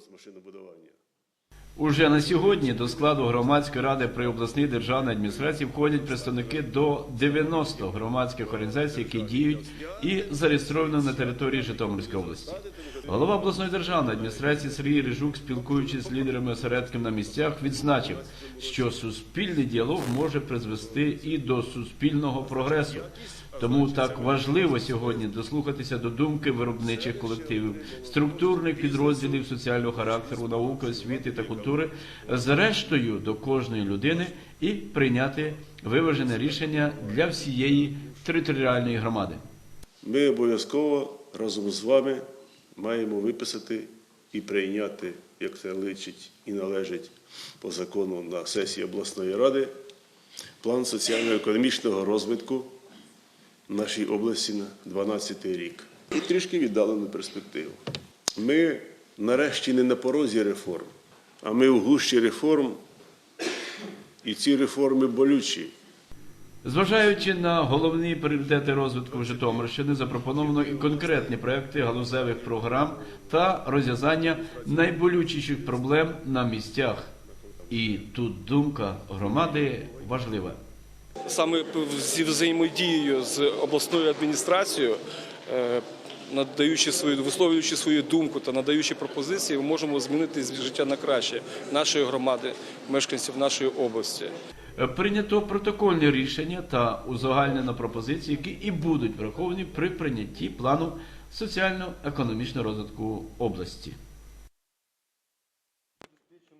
з машинобудування. Уже на сьогодні до складу громадської ради при обласній державній адміністрації входять представники до 90 громадських організацій, які діють і зареєстровані на території Житомирської області. Голова обласної державної адміністрації Сергій Рижук, спілкуючись з лідерами осередків на місцях, відзначив, що суспільний діалог може призвести і до суспільного прогресу. Тому так важливо сьогодні дослухатися до думки виробничих колективів, структурних підрозділів соціального характеру, науки, освіти та культури, зрештою до кожної людини і прийняти виважене рішення для всієї територіальної громади. Ми обов'язково разом з вами маємо виписати і прийняти, як це личить і належить по закону на сесії обласної ради, план соціально-економічного розвитку нашій області на 2012 рік. І трішки віддалену перспективу. Ми нарешті не на порозі реформ, а ми в гущі реформ, і ці реформи болючі. Зважаючи на головні пріоритети розвитку Житомирщини, запропоновано і конкретні проекти галузевих програм та розв'язання найболючіших проблем на місцях. І тут думка громади важлива. саме зі взаємодією з обласною адміністрацією, е, надаючи свою, висловлюючи свою думку та надаючи пропозиції, ми можемо змінити життя на краще нашої громади, мешканців нашої області. Прийнято протокольні рішення та узагальнено пропозиції, які і будуть враховані при прийнятті плану соціально-економічного розвитку області.